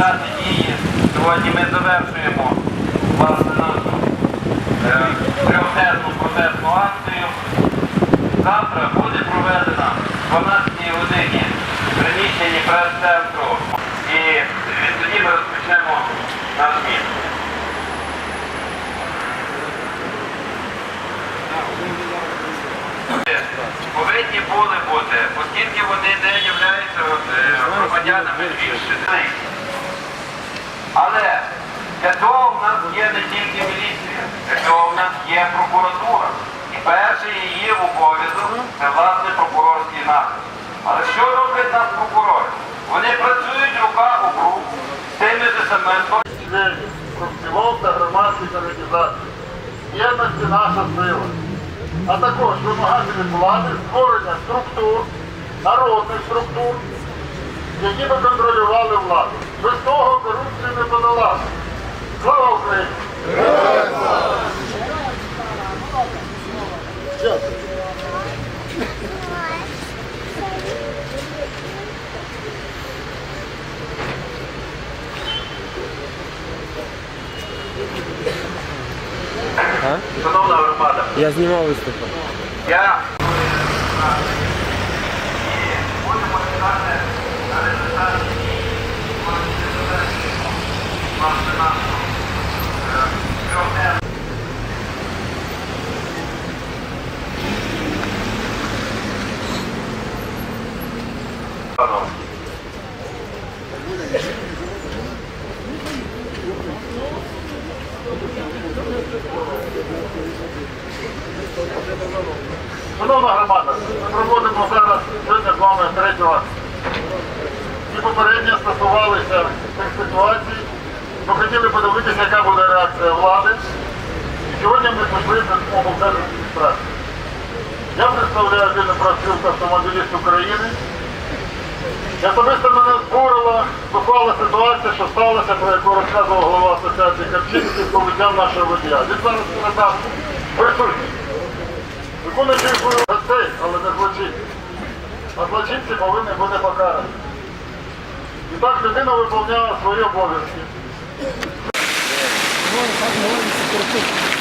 гарні дії. Сьогодні ми завершуємо власне нашу е, трьохденну протестну акцію. Завтра буде проведена 12 годині приміщенні прес-центру. І від тоді ми розпочнемо наш міст. Повинні були бути, оскільки вони не являються е, громадянами більше. Але для того в нас є не тільки міліція, для цього в нас є прокуратура. І перший її обов'язок це власне прокурорський нагляд. Але що роблять нас прокурори? Вони працюють рука об руку з тими же членів профспілок та громадських організацій. Єдності наша сила. А також вимагати від влади створення структур, народних структур, які би контролювали владу. Без того корупцію не подолати. Слава Україні! Шановна громада, Я знімав виступ. я Шановна громада, ми проводимо зараз сьогодні з вами третю акцію. Ті попередні стосувалися цих ситуацій. Ми хотіли подивитися, яка буде реакція влади. І сьогодні ми пішли з облдержадміністрації. Я представляю вільну профспілку автомобіліст України. Особисто мене збурила зухвала ситуація, що сталося, про яку розказував голова асоціації з побиттям нашого водія. Він зараз передав присутній. Виконуючи гостей, але не злочинці. А злочинці повинні бути покарані. І так людина виповняла свої обов'язки. Ну, ну,